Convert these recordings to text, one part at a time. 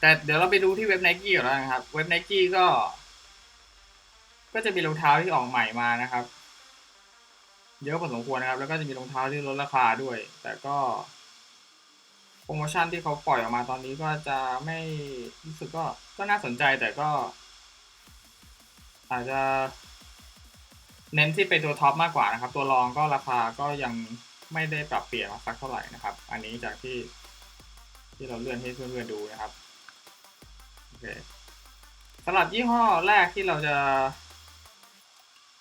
แต่เดี๋ยวเราไปดูที่เว็บไนกี้ก่อนแล้วนะครับ เว็บไนกี้ก็ ก็จะมีรองเท้าที่ออกใหม่มานะครับ เยอะพอสมควรนะครับ แล้วก็จะมีรองเท้าที่ลดราคาด้วย แต่ก็โปรโมชั่นที่เขาปล่อยออกมาตอนนี้ก็จะไม่รู้สึกก็ก็น่าสนใจแต่ก็ อาจจะ เน้นที่เป็นตัวท็อปมากกว่านะครับ ตัวรองก็ราคาก็ยัง ไม่ได้ปรับเปลี่ยนมาสักเท่าไหร่นะครับ อันนี้จากที่ที่เราเลื่อนให้เพื่อนๆดูนะครับโอเคสำหรับยี่ห้อแรกที่เราจะ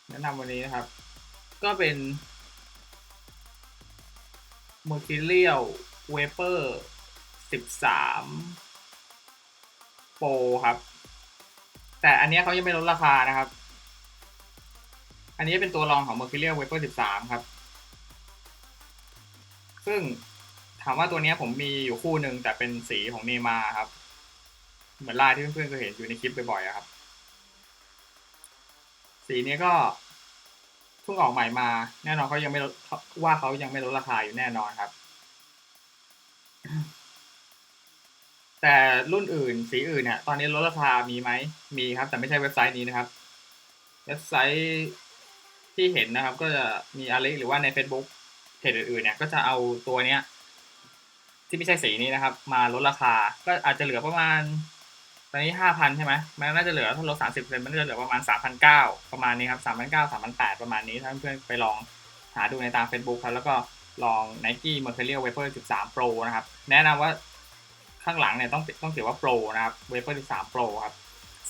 แนะนำวันนี้นะครับ ก็เป็น Mercurial Vapor 13 Pro ครับ แต่อันนี้เขายังไม่ลดราคานะครับ อันนี้เป็นตัวรองของ Mercurial Vapor 13 ครับ ซึ่งถามว่าตัวนี้ผมมีอยู่คู่หนึ่งแต่เป็นสีของเนมาครับ เหมือนลายที่เพื่อนๆเคยเห็นอยู่ในคลิปบ่อยๆครับ สีนี้ก็เพิ่งออกใหม่มา แน่นอนเขายังไม่ลดว่าเขายังไม่ลดราคาอยู่แน่นอนครับ แต่รุ่นอื่น สีอื่นเนี่ยตอนนี้ลดราคามีไหมมีครับ แต่ไม่ใช่เว็บไซต์นี้นะครับ เว็บไซต์ที่เห็นนะครับ ก็จะมีอะไรหรือว่าใน Facebook เพจอื่นๆเนี่ยก็จะเอาตัวเนี้ยที่ไม่ใช่สีนี้นะครับ มาลดราคา ก็อาจจะเหลือประมาณ ตอนนี้ห้าพันใช่ไหมมันน่าจะเหลือถ้าลดสามสิบเปอร์เซ็นต์มันน่าจะเหลือประมาณสามพันเก้าประมาณนี้ครับสามพันเก้าสามพันแปดประมาณนี้ถ้าเพื่อนๆไปลองหาดูในตาม Facebook ครับแล้วก็ลอง Nike Mercurial Vapor 13 Pro นะครับ แนะนำว่าข้างหลังเนี่ยต้องต้องเขียนว่า Pro นะครับ Vapor 13 Pro ครับ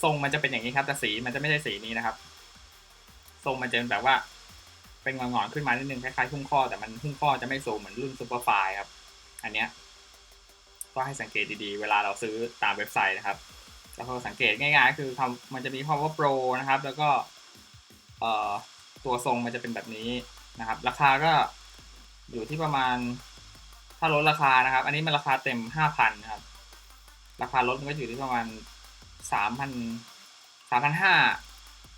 ทรงมันจะเป็นอย่างนี้ครับ แต่สีมันจะไม่ใช่สีนี้นะครับ ทรงมันจะเป็นแบบว่า เป็นงอนๆขึ้นมานิดนึงคล้ายๆพุ่งข้อแต่มันพุ่งข้อจะไม่สูงเหมือนรุ่น Superfly ครับ อันเนี้ยก็ให้สังเกตดีๆ เวลาเราซื้อตามเว็บไซต์นะครับแล้วก็สังเกตง่ายๆคือคำมันจะมีคำว่า Pro นะครับ แล้วก็เอ่อตัวทรงมันจะเป็นแบบนี้นะครับ ราคาก็อยู่ที่ประมาณ ถ้าลดราคานะครับ อันนี้มันราคาเต็มห้าพันนะครับ ราคาลดมันก็อยู่ที่ประมาณสามพันสามพันห้า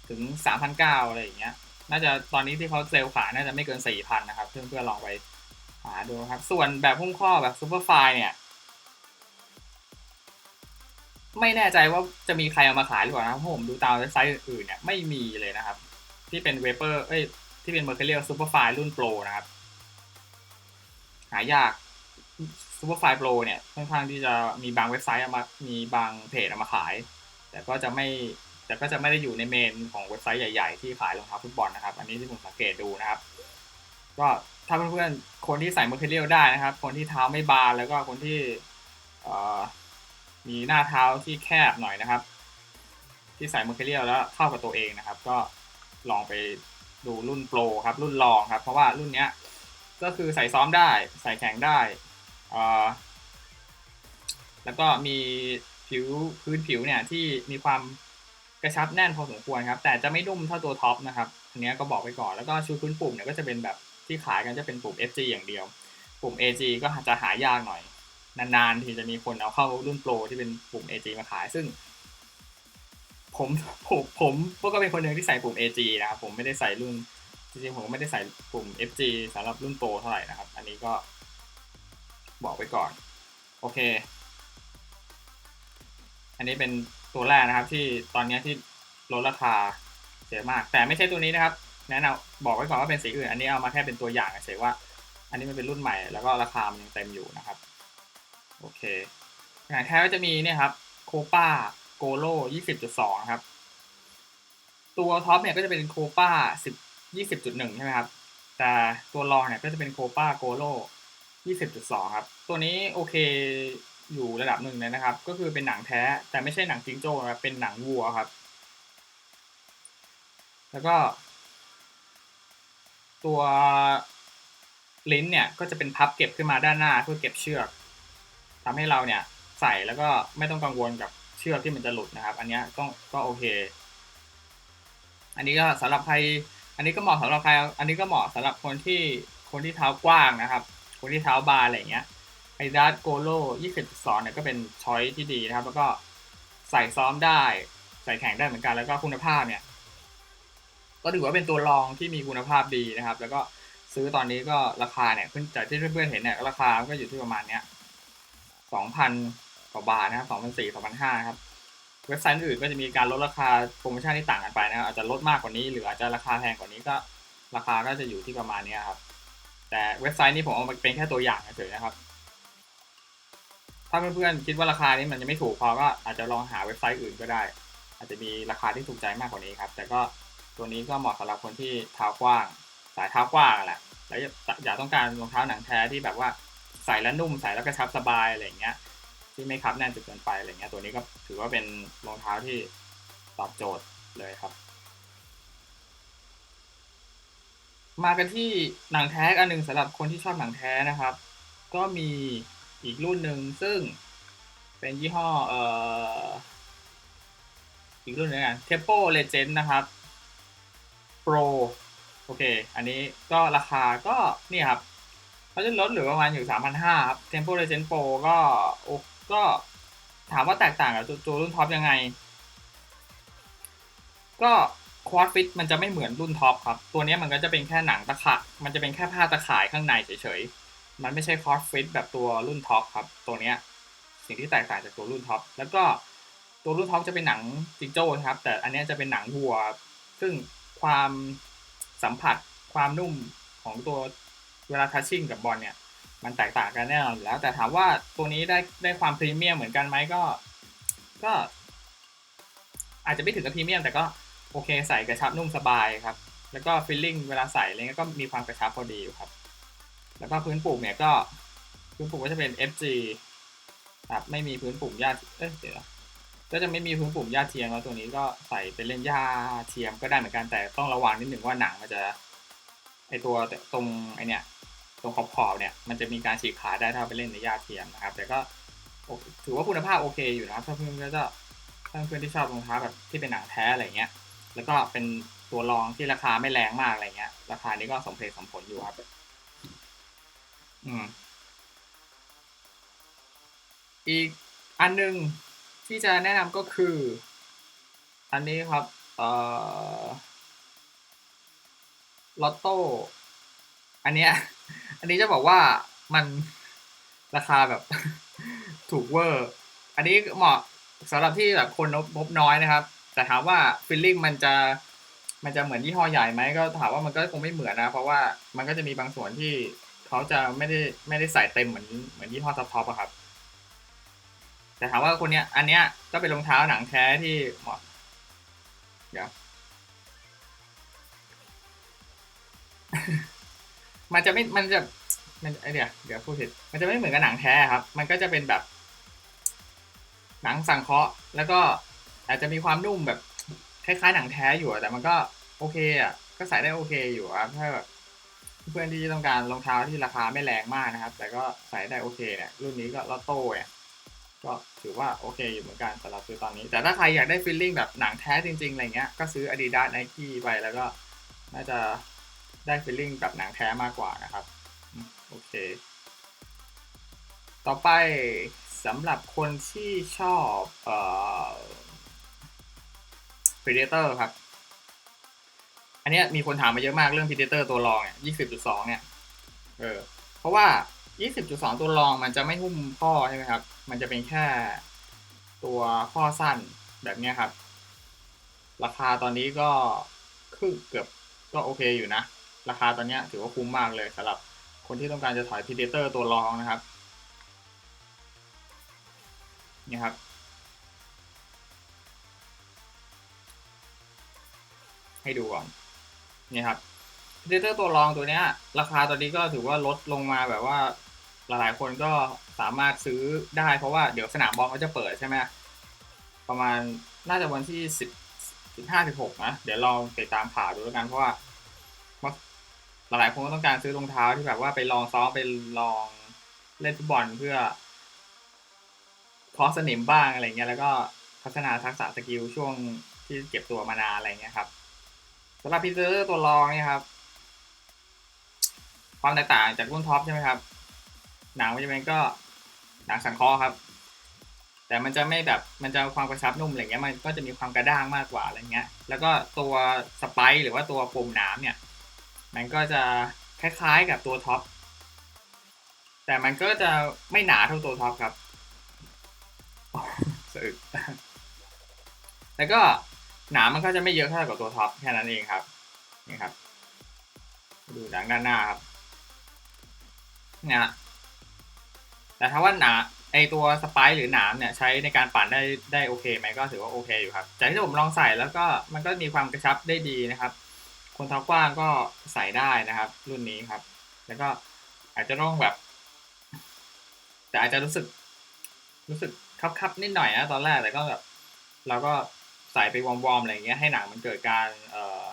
ถึงสามพันเก้าอะไรอย่างเงี้ย น่าจะตอนนี้ที่เขาเซลล์ขายน่าจะไม่เกินสี่พันนะครับ เพื่อนเพื่อลองไปหาดูครับ ส่วนแบบหุ้มข้อแบบซูเปอร์ไฟเนี่ย ไม่แน่ใจว่าจะมีใครเอามาขายหรือเปล่านะครับเพราะผมดูตามเว็บไซต์อื่นๆเนี่ยไม่มีเลยนะครับ ที่เป็นเวเปอร์เอ้ยที่เป็น Mercurial Superfly รุ่นโปรนะครับ หายาก Superfly Pro เนี่ยค่อนข้างที่จะมีบางเว็บไซต์เอามามีบางเพจเอามาขาย แต่ก็จะไม่ แต่ก็จะไม่ได้อยู่ในเมนของเว็บไซต์ใหญ่ๆ ที่ขายรองเท้าฟุตบอลนะครับ อันนี้ที่ผมสังเกตดูนะครับ ก็ถ้าเพื่อนๆ คนที่ใส่ Mercurial ได้นะครับ คนที่เท้าไม่บานแล้วก็คนที่มีหน้าเท้าที่แคบหน่อยนะครับ ที่ใส่ Mercurial แล้วเข้ากับตัวเองนะครับ ก็ลองไปดูรุ่นโปรครับ รุ่นรองครับ เพราะว่ารุ่นเนี้ยก็คือใส่ซ้อมได้ใส่แข่งได้แล้วก็มีผิวพื้นผิวเนี่ยที่มีความ กระชับแน่นพอสมควรครับ แต่จะไม่นุ่มเท่าตัวท็อปนะครับอันนี้ก็บอกไปก่อนแล้วก็ชูพื้นปุ่มเนี่ยก็จะเป็นแบบที่ขายกันจะเป็นปุ่ม FG อย่างเดียว ปุ่ม AG ก็จะหายากหน่อย นานๆทีจะมีคนเอาเข้ารุ่นโปรที่เป็นปุ่ม AG มาขายซึ่ง ผมผมผมก็เป็นคนหนึ่งที่ใส่ปุ่ม AG นะครับผมไม่ได้ใส่รุ่นจริงๆผมก็ไม่ได้ใส่ปุ่ม FG สำหรับรุ่นโปรเท่าไหร่นะครับ อันนี้ก็บอกไปก่อน โอเค อันนี้เป็น ตัวแรกนะครับที่ตอนนี้ที่ลดราคาเสียมาก แต่ไม่ใช่ตัวนี้นะครับ แนะนำบอกไว้ก่อนว่าเป็นสีอื่น อันนี้เอามาแค่เป็นตัวอย่างเฉยว่า อันนี้มันเป็นรุ่นใหม่ แล้วก็ราคามันยังเต็มอยู่นะครับโอเคอย่างแท้ก็จะมีเนี่ยครับโคป้าโกโล20.2ครับ ตัวท็อปเนี่ยก็จะเป็นโคป้า10 20.1ใช่ไหมครับ แต่ตัวรองเนี่ยก็จะเป็นโคป้าโกโล20.2ครับ ตัวนี้โอเค อยู่ระดับหนึ่งเลยนะครับ ก็คือเป็นหนังแท้แต่ไม่ใช่หนังจิงโจ้นะครับเป็นหนังวัวครับ แล้วก็ ตัวลิ้นเนี่ยก็จะเป็นพับเก็บขึ้นมาด้านหน้าเพื่อเก็บเชือกทำให้เราเนี่ยใส่แล้วก็ไม่ต้องกังวลกับเชือกที่มันจะหลุดนะครับ อันนี้ก็ก็โอเค อันนี้ก็สำหรับใคร อันนี้ก็เหมาะสำหรับใคร อันนี้ก็เหมาะสำหรับคนที่คนที่เท้ากว้างนะครับ คนที่เท้าบานอะไรอย่างเงี้ย ไอดัสโกโล22เนี่ยก็เป็นช้อยที่ดีนะครับ แล้วก็ใส่ซ้อมได้ ใส่แข่งได้เหมือนกัน แล้วก็คุณภาพเนี่ย ก็ถือว่าเป็นตัวรองที่มีคุณภาพดีนะครับ แล้วก็ซื้อตอนนี้ก็ราคาเนี่ยขึ้นจากที่เพื่อนๆเห็นเนี่ยราคาก็อยู่ที่ประมาณเนี้ยสองพันกว่าบาทนะครับสองพันสี่สองพันห้าครับเว็บไซต์อื่นก็จะมีการลดราคาโปรโมชั่นที่ต่างกันไปนะครับอาจจะลดมากกว่านี้ หรืออาจจะราคาแพงกว่านี้ก็ราคาก็จะอยู่ที่ประมาณเนี้ยครับ แต่เว็บไซต์นี้ผมเอามาเป็นแค่ตัวอย่างเฉยๆนะครับ ถ้าเพื่อนๆคิดว่าราคานี้มันยังไม่ถูกพอก็อาจจะลองหาเว็บไซต์อื่นก็ได้ อาจจะมีราคาที่ถูกใจมากกว่านี้ครับ แต่ก็ตัวนี้ก็เหมาะสำหรับคนที่เท้ากว้าง สายเท้ากว้างแหละแล้วอยากต้องการรองเท้าหนังแท้ที่แบบว่าใส่แล้วนุ่มใส่แล้วกระชับสบายอะไรอย่างเงี้ย ที่ไม่คับแน่นจนเกินไปอะไรเงี้ยตัวนี้ก็ถือว่าเป็นรองเท้าที่ตอบโจทย์เลยครับ มากันที่หนังแท้อันหนึ่งสำหรับคนที่ชอบหนังแท้นะครับ ก็มี อีกรุ่นหนึ่งซึ่งเป็นยี่ห้อเอ่ออีกรุ่นหนึงกัน Tempo Legend นะครับ Pro โอเค อันนี้ก็ราคาก็นี่ครับเขาจะลดเหลือประมาณอยู่3,500ครับ Tempo Legend Pro ก็โอ้ก็ถามว่าแตกต่างกับตัวรุ่นท็อปยังไง ก็ควอดฟิตมันจะไม่เหมือนรุ่นท็อปครับ ตัวนี้มันก็จะเป็นแค่หนังตะข่ายมันจะเป็นแค่ผ้าตะข่ายข้างในเฉยๆ มันไม่ใช่คอร์สฟิตแบบตัวรุ่นท็อปครับตัวเนี้ยสิ่งที่แตกต่างจากตัวรุ่นท็อปแล้วก็ตัวรุ่นท็อปจะเป็นหนังจิงโจ้ครับ แต่อันนี้จะเป็นหนังวัว ซึ่งความสัมผัสความนุ่มของตัวเวลาทัชชิ่งกับบอลเนี่ยมันแตกต่างกันแน่นอนอยู่แล้วแต่ถามว่าตัวนี้ได้ได้ความพรีเมียมเหมือนกันไหมก็ ก็ อาจจะไม่ถึงกับพรีเมียมแต่ก็โอเคใส่กระชับนุ่มสบายครับ แล้วก็ฟีลลิ่งเวลาใส่อะไรเงี้ยก็มีความกระชับพอดีอยู่ครับ แล้วก็พื้นปลูกเนี่ยก็พื้นปลูกก็จะเป็น FG ครับไม่มีพื้นปุ่มหญ้าเอ้ยเดี๋ยวก็จะไม่มีพื้นปุ่มหญ้าเทียมแล้วตัวนี้ก็ใส่เป็นเล่นหญ้าเทียมก็ได้เหมือนกันแต่ต้องระวังนิดหนึ่งว่าหนังมันจะไอตัวตรงไอเนี่ยตรงขอบขอบเนี่ยมันจะมีการฉีกขาดได้ถ้าไปเล่นในหญ้าเทียมนะครับ แต่ก็ถือว่าคุณภาพโอเคอยู่นะครับถ้าเพื่อนก็จะถ้าเพื่อนที่ชอบรองเท้าแบบที่เป็นหนังแท้อะไรเงี้ยแล้วก็เป็นตัวรองที่ราคาไม่แรงมากอะไรเงี้ยราคานี้ก็สมเหตุสมผลอยู่ครับ อีกอันหนึ่งที่จะแนะนำก็คือ อันนี้ครับเอ่อลอตโต้อันเนี้ยอันนี้จะบอกว่ามันราคาแบบถูกเวอร์ อันนี้เหมาะสำหรับที่แบบคนงบน้อยนะครับ แต่ถามว่าฟีลลิ่งมันจะมันจะเหมือนยี่ห้อใหญ่ไหมก็ถามว่ามันก็คงไม่เหมือนนะ เพราะว่ามันก็จะมีบางส่วนที่ เขาจะไม่ได้ไม่ได้ใส่เต็มเหมือนเหมือนยี่ห้อท็อปท็อปอะครับ แต่ถามว่าคนเนี้ย อันเนี้ยก็เป็นรองเท้าหนังแท้ที่เหมาะเดี๋ยว มันจะไม่มันจะมันไอเดี๋ยวเดี๋ยวพูดผิดมันจะไม่เหมือนกับหนังแท้ครับ มันก็จะเป็นแบบ หนังสังเคราะห์แล้วก็อาจจะมีความนุ่มแบบคล้ายๆหนังแท้อยู่แต่มันก็โอเคอะก็ใส่ได้โอเคอยู่ครับถ้าแบบ เพื่อนที่ต้องการรองเท้าที่ราคาไม่แรงมากนะครับ แต่ก็ใส่ได้โอเคเนี่ยรุ่นนี้ก็ลอตโต้เนี่ยก็ถือว่าโอเคอยู่เหมือนกันสำหรับซื้อตอนนี้ แต่ถ้าใครอยากได้ฟีลลิ่งแบบหนังแท้จริงๆอะไรเงี้ยก็ซื้อ Adidas Nike ไปแล้วก็น่าจะได้ฟีลลิ่งแบบหนังแท้มากกว่านะครับโอเค ต่อไปสำหรับคนที่ชอบเอ่อ Predator ครับ อันเนี้ยมีคนถามมาเยอะมากเรื่อง Predator ตัวรองเนี่ย20.2เนี่ย เออ เพราะว่า20.2ตัวรองมันจะไม่หุ้มข้อใช่ไหมครับ มันจะเป็นแค่ตัวข้อสั้นแบบเนี้ยครับ ราคาตอนนี้ก็คือเกือบก็โอเคอยู่นะ ราคาตอนเนี้ยถือว่าคุ้มมากเลยสำหรับคนที่ต้องการจะถอย Predator ตัวรองนะครับนี่ครับให้ดูก่อน นี่ครับ Predator ตัวรองตัวเนี้ย ราคาตอนนี้ก็ถือว่าลดลงมาแบบว่าหลายๆคนก็สามารถซื้อได้เพราะว่าเดี๋ยวสนามบอลเขาจะเปิดใช่ไหมประมาณน่าจะวันที่สิบสิบห้าสิบหกนะ เดี๋ยวลองติดตามข่าวดูแล้วกันเพราะว่าหลายๆคนก็ต้องการซื้อรองเท้าที่แบบว่าไปลองซ้อมไปลองเล่นฟุตบอลเพื่อคอสนิมบ้างอะไรเงี้ยแล้วก็พัฒนาทักษะสกิลช่วงที่เก็บตัวมานานอะไรเงี้ยครับ สำหรับพีเตอร์ตัวรองเนี่ยครับ ความแตกต่างจากรุ่นท็อปใช่ไหมครับ หนังมันจะเป็นก็หนังสังเคราะห์ครับ แต่มันจะไม่แบบมันจะความกระชับนุ่มอะไรเงี้ยมันก็จะมีความกระด้างมากกว่าอะไรเงี้ย แล้วก็ตัวสไปร์หรือว่าตัวปุ่มหน้ำเนี่ย มันก็จะคล้ายๆกับตัวท็อปแต่มันก็จะไม่หนาเท่าตัวท็อปครับสะอึกแล้วก็ หนามันก็จะไม่เยอะเท่ากับตัวท็อปแค่นั้นเองครับนี่ครับ ดูหนังด้านหน้าครับเนี่ยฮะแต่ถ้าว่าหนาไอตัวสไปร์หรือหนามเนี่ยใช้ในการปั่นได้ได้โอเคไหมก็ถือว่าโอเคอยู่ครับจากที่ผมลองใส่แล้วก็มันก็มีความกระชับได้ดีนะครับ คนเท้ากว้างก็ใส่ได้นะครับ รุ่นนี้ครับ แล้วก็อาจจะต้องแบบ แต่อาจจะรู้สึก รู้สึกคับๆนิดหน่อยนะตอนแรกแต่ก็แบบเราก็ ใส่ไปวอมๆอะไรเงี้ยให้หนังมันเกิดการเอ่อ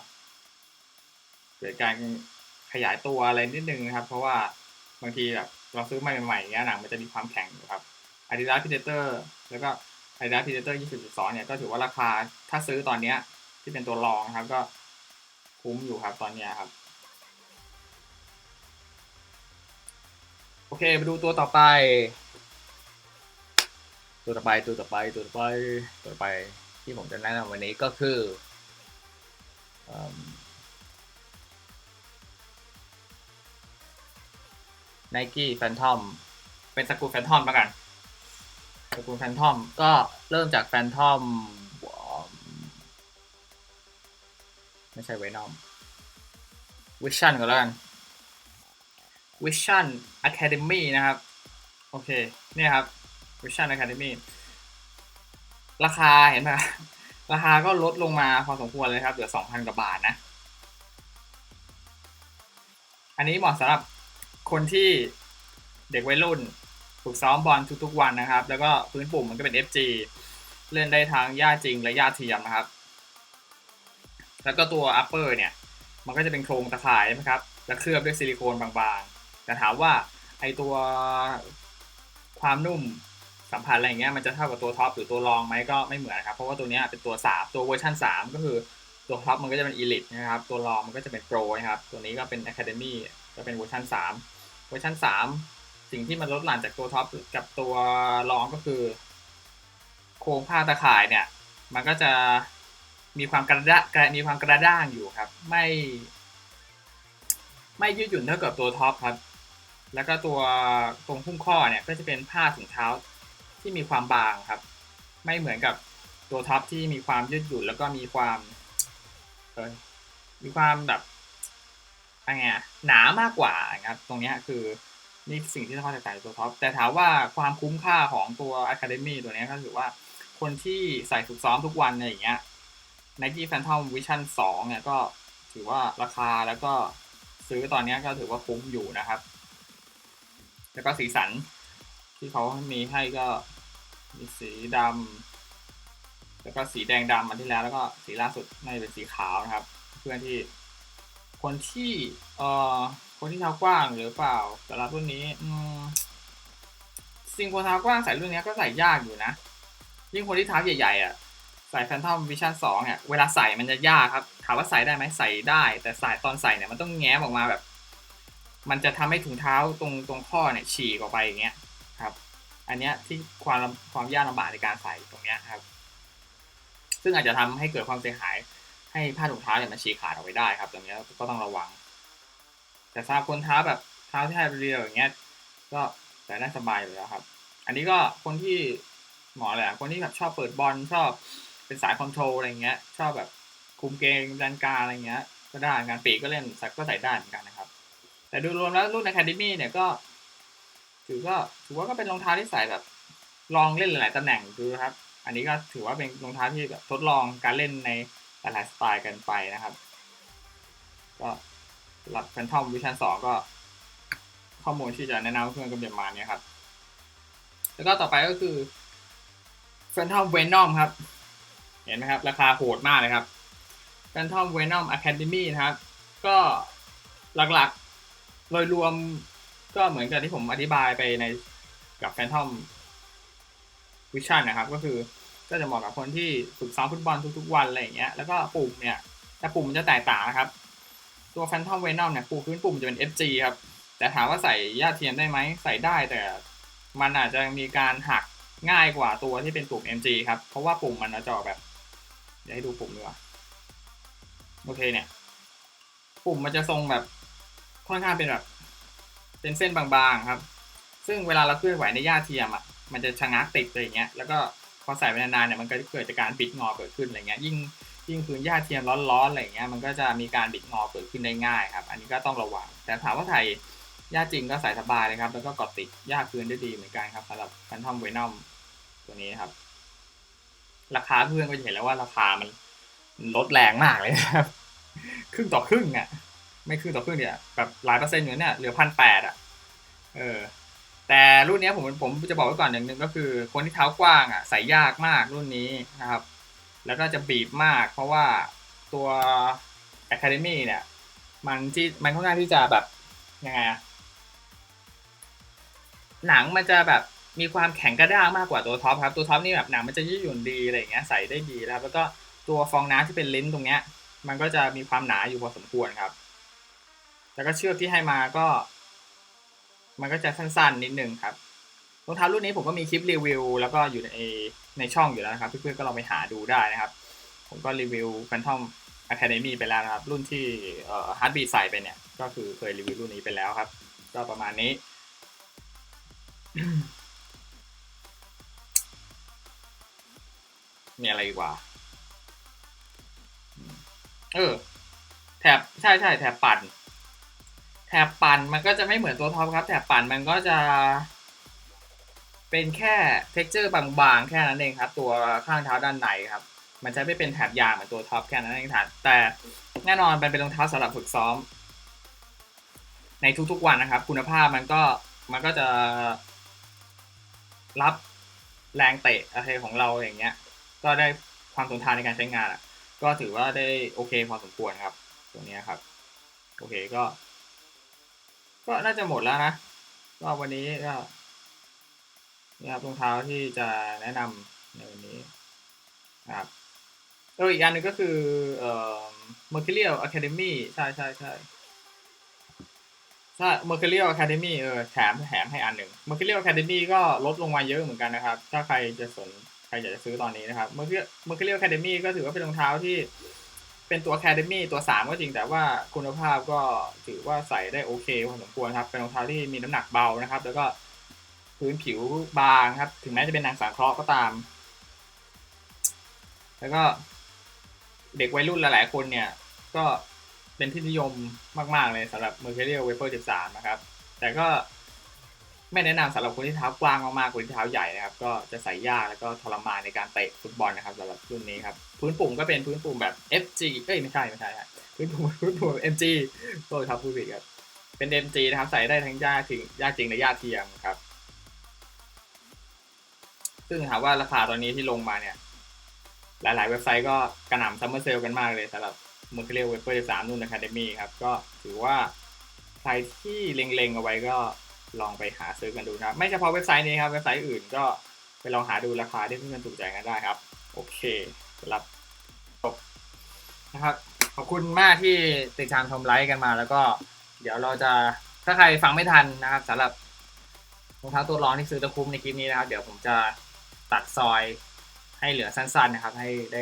เกิดการขยายตัวอะไรนิดนึงนะครับ เพราะว่าบางทีแบบเราซื้อใหม่ๆเงี้ยหนังมันจะมีความแข็งอยู่ครับ Adidas Predator แล้วก็ Adidas Predator 20.2 เนี่ยก็ถือว่าราคาถ้าซื้อตอนเนี้ยที่เป็นตัวรองนะครับก็คุ้มอยู่ครับตอนเนี้ยครับ โอเคไปดูตัวต่อไป ตัวต่อไปตัวต่อไปตัวต่อไปตัวต่อไป ที่ผมจะแนะนำวันนี้ก็คือไนกี้แฟนทอมเป็นสกูลแฟนทอมมากันสกูลแฟนทอมก็เริ่มจากแฟนทอมไม่ใช่ไวนอมวิชั่นก็แล้วกันวิชั่นอะคาเดมีนะครับ โอเค เนี่ยครับวิชั่นอะคาเดมี่ ราคาเห็นไหมราคาก็ลดลงมาพอสมควรเลยครับเหลือ 2,000 กว่าบาทนะ อันนี้เหมาะสำหรับคนที่เด็กวัยรุ่นฝึกซ้อมบอลทุกๆวันนะครับ แล้วก็พื้นปุ่มมันก็เป็น FG เล่นได้ทั้งหญ้าจริงและหญ้าเทียมนะครับ แล้วก็ตัว upper เนี่ย มันก็จะเป็นโครงตะข่ายนะครับ และเคลือบด้วยซิลิโคนบางๆ แต่ถามว่าไอตัวความนุ่ม สัมผัสอะไรอย่างเงี้ยมันจะเท่ากับตัวท็อปหรือตัวรองไหมก็ไม่เหมือนครับเพราะว่าตัวนี้เป็นตัวสามตัวเวอร์ชัน3ก็คือตัวท็อปมันก็จะเป็น Elite นะครับตัวรองมันก็จะเป็น Pro นะครับตัวนี้ก็เป็น Academy ก็เป็นเวอร์ชัน3เวอร์ชัน3สิ่งที่มันลดหลั่นจากตัวท็อปกับตัวรองก็คือ โครงผ้าตะข่ายเนี่ย มันก็จะมีความกระด้างมีความกระด้างอยู่ครับ ไม่ ไม่ยืดหยุ่นเท่ากับตัวท็อปครับ แล้วก็ตัวตรงพุ่มข้อเนี่ยก็จะเป็นผ้าถุงเท้า ที่มีความบางครับ ไม่เหมือนกับตัวท็อปที่มีความยืดหยุ่นแล้วก็มีความเออมีความแบบอะไรเงี้ยหนามากกว่าครับ ตรงนี้คือนี่สิ่งที่ต้องแตกต่างจตัวท็อปแต่ถามว่าความคุ้มค่าของตัว Academy ตัวนี้ก็ถือว่าคนที่ใส่ฝึกซ้อมทุกวันอะไรอย่างเงี้ย Nike Phantom Vision 2 เนี่ยก็ถือว่าราคาแล้วก็ซื้อตอนนี้ก็ถือว่าคุ้มอยู่นะครับ แล้วก็สีสันที่เขามีให้ก็ มีสีดำแล้วก็สีแดงดำอันที่แล้วแล้วก็สีล่าสุดน่าจะเป็นสีขาวนะครับ เพื่อนที่คนที่เอ่อคนที่เท้ากว้างหรือเปล่าสำหรับรุ่นนี้อืมสิ่งคนเท้ากว้างใส่รุ่นนี้ก็ใส่ยากอยู่นะยิ่งคนที่เท้าใหญ่ๆอะใส่ Phantom Vision 2เนี่ยเวลาใส่มันจะยากครับถามว่าใส่ได้ไหมใส่ได้ แต่ใส่ตอนใส่เนี่ยมันต้องแง้มออกมาแบบ มันจะทำให้ถุงเท้าตรงตรงข้อเนี่ยฉีกออกไปอย่างเงี้ยครับ อันเนี้ยที่ความความยากลำบากในการใส่ตรงเนี้ยครับ ซึ่งอาจจะทำให้เกิดความเสียหายให้ผ้าถุงเท้าเนี่ยมันฉีกขาดออกไปได้ครับ ตรงเนี้ยก็ต้องระวัง แต่สำหรับคนเท้าแบบเท้าที่เรียวอย่างเงี้ย ก็ใส่ได้สบายอยู่แล้วครับ อันนี้ก็คนที่หมอแหละ คนที่แบบชอบเปิดบอลชอบเป็นสายคอนโทรลอะไรเงี้ย ชอบแบบคุมเกมดันการอะไรเงี้ย ก็ได้งานปีกก็เล่นสักก็ใส่ได้เหมือนกันนะครับ แต่ดูรวมแล้วรุ่น Academy เนี่ยก็ ถือก็ถือว่าก็เป็นรองเท้าที่ใส่แบบ ลองเล่นหลายตำแหน่งดูครับ อันนี้ก็ถือว่าเป็นรองเท้าที่แบบทดลองการเล่นในหลายสไตล์กันไปนะครับ ก็สำหรับ Phantom Vision 2ก็ ข้อมูลที่จะแนะนำเพื่อนก็เป็นมาณนี้ครับ แล้วก็ต่อไปก็คือ Phantom Venom ครับ เห็นไหมครับ ราคาโหดมากเลยครับ Phantom Venom Academy นะครับ ก็หลักๆโดยรวม ก็เหมือนกับที่ผมอธิบายไปในกับ Phantom Vision นะครับ ก็คือก็จะเหมาะกับคนที่ฝึกซ้อมฟุตบอลทุกๆวันอะไรอย่างเงี้ยแล้วก็ปุ่มเนี่ยแต่ปุ่มมันจะแตกต่างนะครับ ตัว Phantom Venom เนี่ยปุ่มพื้นปุ่มจะเป็น FG ครับ แต่ถามว่าใส่ย่าเทียมได้ไหมใส่ได้แต่มันอาจจะมีการหักง่ายกว่าตัวที่เป็นปุ่ม MG ครับ เพราะว่าปุ่มมันจะออกแบบเดี๋ยวให้ดูปุ่มดีกว่าโอเคเนี่ย ปุ่มมันจะทรงแบบค่อนข้างเป็นแบบ เป็นเส้นบางๆครับ ซึ่งเวลาเราเคลื่อนไหวในหญ้าเทียมอะมันจะชะงักติดอะไรเงี้ยแล้วก็พอใส่ไปนานๆเนี่ยมันก็เกิดจากการบิดงอเกิดขึ้นอะไรเงี้ยยิ่งยิ่งพื้นหญ้าเทียมร้อนๆอะไรเงี้ยมันก็จะมีการบิดงอเกิดขึ้นได้ง่ายครับ อันนี้ก็ต้องระวัง แต่ถามว่าไทยหญ้าจริงก็ใส่สบายเลยครับ แล้วก็เกาะติดหญ้าพื้นได้ดีเหมือนกันครับสำหรับฟันทอมเวนอมตัวนี้ครับ ราคาเพื่อนก็จะเห็นแล้วว่าราคามันลดแรงมากเลยครับ ครึ่งต่อครึ่งอะ ไม่ครึ่งต่อครึ่งเนี่ยแบบหลายเปอร์เซ็นต์อยู่เนี่ยเหลือพันแปดอะเออแต่รุ่นเนี้ยผมผมจะบอกไว้ก่อนอย่างหนึ่งก็คือ คนที่เท้ากว้างอะใส่ยากมากรุ่นนี้นะครับ แล้วก็จะบีบมาก เพราะว่าตัว Academy เนี่ย มันที่มันค่อนข้างที่จะแบบยังไงอะหนังมันจะแบบมีความแข็งกระด้างมากกว่าตัวท็อปครับตัวท็อปนี่แบบหนังมันจะยืดหยุ่นดีอะไรอย่างเงี้ยใส่ได้ดีแล้วแล้วก็ตัวฟองน้ำที่เป็นลิ้นตรงเนี้ย มันก็จะมีความหนาอยู่พอสมควรครับ แล้วก็เชือกที่ให้มาก็ มันก็จะสั้นๆนิดนึงครับรองเท้ารุ่นนี้ผมก็มีคลิปรีวิว แล้วก็อยู่ในในช่องอยู่แล้วนะครับ เพื่อนๆก็ลองไปหาดูได้นะครับ ผมก็รีวิว Phantom Academy ไปแล้วนะครับ รุ่นที่เอ่อ Heartbeat ใส่ไปเนี่ย ก็คือเคยรีวิวรุ่นนี้ไปแล้วครับ ก็ประมาณนี้ มีอะไรอีกว่า เออ แถบใช่ใช่แถบปั่น แถบปั่นมันก็จะไม่เหมือนตัวท็อปครับ แถบปั่นมันก็จะ เป็นแค่เท็กเจอร์บางๆ แค่นั้นเองครับ ตัวข้างเท้าด้านในครับ มันจะไม่เป็นแถบยางเหมือนตัวท็อปแค่นั้นเองครับแต่แน่นอนมันเป็นรองเท้าสำหรับฝึกซ้อม ในทุกๆวันนะครับ คุณภาพมันก็มันก็จะรับแรงเตะอะไรของเราอย่างเงี้ย ก็ได้ความทนทานในการใช้งานอะ ก็ถือว่าได้โอเคพอสมควรครับ ตัวนี้ครับ โอเคก็ ก็น่าจะหมดแล้วนะก็วันนี้ก็นี่ครับรองเท้าที่จะแนะนำในวันนี้ครับเอออีกอันหนึ่งก็คือเอ่อ Mercurial Academy ใช่ใช่ใช่ใช่ Mercurial Academy เออแถมแถมให้อันหนึ่ง Mercurial Academy ก็ลดลงมาเยอะเหมือนกันนะครับ ถ้าใครจะสนใครอยากจะซื้อตอนนี้นะครับ Mercurial Academy ก็ถือว่าเป็นรองเท้าที่ เป็นตัว Academy ตัว 3 ก็จริงแต่ว่าคุณภาพก็ถือว่าใส่ได้โอเคพอสมควรครับ เป็นรองเท้าที่มีน้ำหนักเบานะครับ แล้วก็พื้นผิวบางครับ ถึงแม้จะเป็นนังสังเคราะห์ก็ตาม แล้วก็เด็กวัยรุ่นหลายๆคนเนี่ย ก็เป็นที่นิยมมาก ๆ เลยสำหรับ Mercurial Vapor 13 นะครับ แต่ก็ ไม่แนะนำสำหรับคนที่เท้ากว้างมากๆ คนที่เท้าใหญ่นะครับ ก็จะใส่ยากแล้วก็ทรมานในการเตะฟุตบอลนะครับสำหรับรุ่นนี้ครับ พื้นปุ่มก็เป็นพื้นปุ่มแบบ FG เอ้ยไม่ใช่ไม่ใช่ครับพื้นปุ่มพื้นปุ่ม MG โทษครับผู้ผิดครับ เป็น MG นะครับใส่ได้ทั้งหญ้าจริงหญ้าจริงและหญ้าเทียมครับ ซึ่งถามว่าราคาตอนนี้ที่ลงมาเนี่ย หลาย ๆ เว็บไซต์ก็กระหน่ำซัมเมอร์เซลกันมากเลยสำหรับ Mercurial Vapor 13รุ่น Academy ครับก็ถือว่าใครที่เล็งๆเอาไว้ก็ ลองไปหาซื้อกันดูนะครับไม่เฉพาะเว็บไซต์นี้ครับเว็บไซต์อื่นก็ไปลองหาดูราคาที่เพื่อนๆถูกใจกันได้ครับ โอเคสำหรับจบนะครับขอบคุณมากที่ติดตามชมไลฟ์กันมา แล้วก็เดี๋ยวเราจะถ้าใครฟังไม่ทันนะครับสำหรับรองเท้าตัวร้อนที่ซื้อตะคุ้มในคลิปนี้นะครับ เดี๋ยวผมจะตัดซอยให้เหลือสั้นๆนะครับ ให้ได้